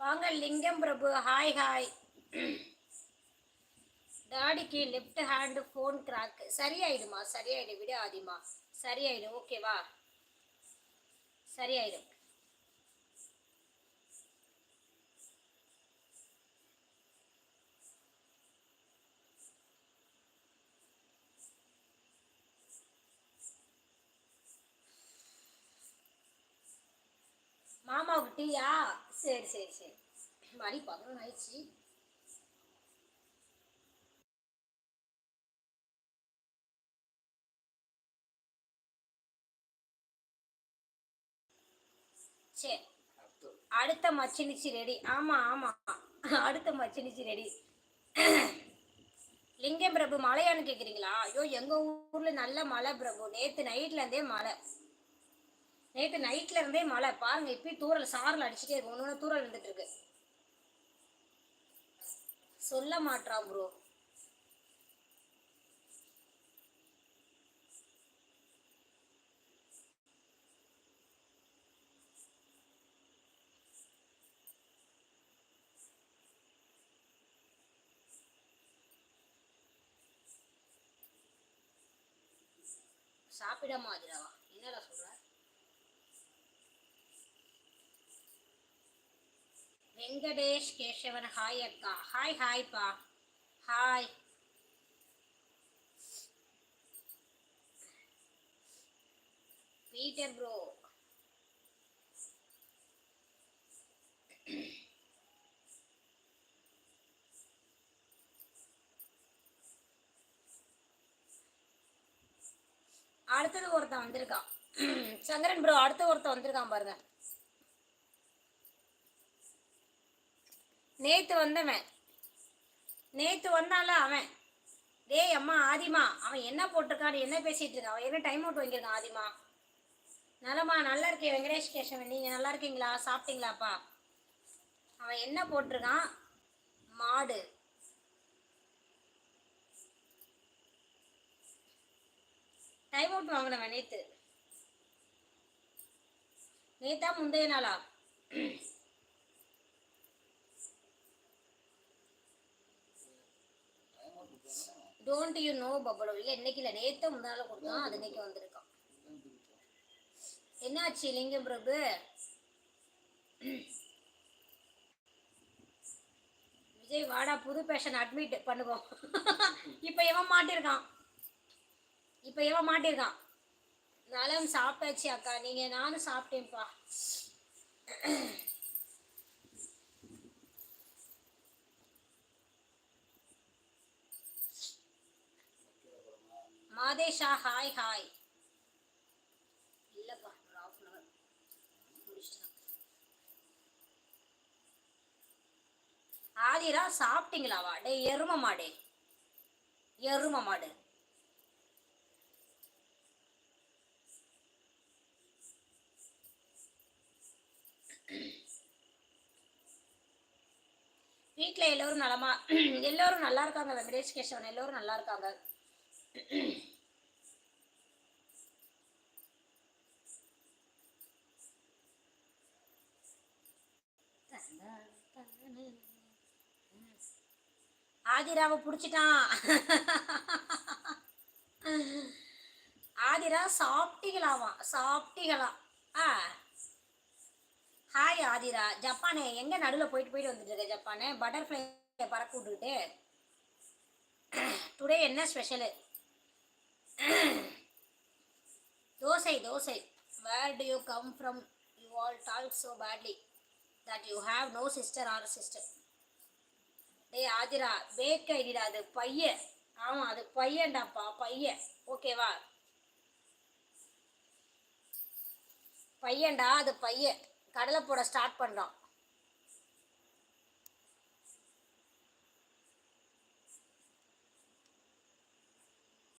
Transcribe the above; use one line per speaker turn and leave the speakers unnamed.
வாங்க Lingam Prabhu. Hi hi டாடிக்கு left hand phone crack சரியாயிடுமா? சரியாயிடும் விட ஆதிமா. சரியாயிடும் ஓகேவா சரியாயிடும் மாமாவுக்கு டீயா சரி சரி சரி. மணி பதினொன்று ஆயிடுச்சு. சரி. அடுத்த மச்சினிச்சு ரெடி. ஆமாம் ஆமாம் அடுத்த மச்சினிச்சு ரெடி. லிங்கம் பிரபு மழையான்னு கேட்குறீங்களா ஐயோ எங்கள் ஊரில் நல்ல மழை பிரபு. நேற்று நைட்லேருந்தே மழை நேற்று நைட்ல இருந்தே மழை. பாருங்க இப்பயும் தூரல் சாரல் அடிச்சுட்டே இருக்கு. ஒன்று ஒன்று தூரல் இருந்துட்டு இருக்கு. சொல்ல மாட்றான் ப்ரோ சாப்பிட மாதிராவா என்னடா சொல்ற? வெங்கடேஷ் கேசவன். ஹாய் அக்கா. ஹாய் ஹாய்ப்பா. ஹாய். Peter bro. அடுத்தது ஒருத்தன் வந்திருக்கான். சங்கரன் ப்ரோ அடுத்த ஒருத்தன் வந்திருக்கான் பாருங்க. நேத்து வந்தவன். நேத்து வந்தால அவன். டேய் அம்மா ஆதிமா அவன் என்ன போட்டிருக்கான் என்ன பேசிட்டு இருக்கான்? அவன் என்ன டைம் அவுட் வாங்கியிருக்கான் ஆதிமா? நலமா நல்லா இருக்கேன் வெங்கடேஷ் கேசவன். நீங்க நல்லா இருக்கீங்களா? சாப்பிட்டீங்களாப்பா? அவன் என்ன போட்டிருக்கான்? மாடு. டைம் அவுட் வாங்கினவன் நேத்து. நேத்தா முந்தைய நாளா? டோன்ட் யூ நோ பபலோ இல்லை இன்னைக்கு இல்லை நேற்று முந்தால கொடுத்தான் அது இன்னைக்கு வந்திருக்கான். என்னாச்சு லிங்கம் பிரபு? விஜய் வாடா புது பேஷன் அட்மிட் பண்ணுவோம் இப்போ இவன் மாட்டிருக்கான்? இப்போ இவன் மாட்டிருக்கான்? நலம் சாப்பிட்டாச்சு அக்கா. நீங்க நானும் சாப்பிட்டேன்ப்பா. ராதேஷா ஹாய் ஹாய் இல்லப்பா ஒரு ஆஃப் அன் அவர் முடிச்சிட்டேன். ஆதிரா சாப்பிட்டீங்களாவா? டே எரும மாடு. எரும மாடு. வீட்டில் எல்லோரும் நலமா? எல்லோரும் நல்லா இருக்காங்க வெங்கடேஷ் கேசவன் எல்லோரும் நல்லா இருக்காங்க. ஆதிராவை பிடிச்சிட்டான். ஆதிரா சாப்பிட்டீங்களாவா சாப்பிட்டீங்களா ஆ. ஹாய் ஆதிரா. ஜப்பானே எங்க நடுவில் போயிட்டு போயிட்டு வந்துட்டு இருக்க ஜப்பானே? பட்டர்ஃப்ளை பறக்க விட்டுக்கிட்டு. டுடே என்ன special dosa dosa. Where do you come from you all talk so badly that you have no sister or sister டேய் ஆதிரா பேக் ஐடிடா அது பையன். ஆமாம் அது பையன்டாப்பா பையன். ஓகேவா பையன்டா அது பையன். கடலை போட ஸ்டார்ட் பண்ணுறான்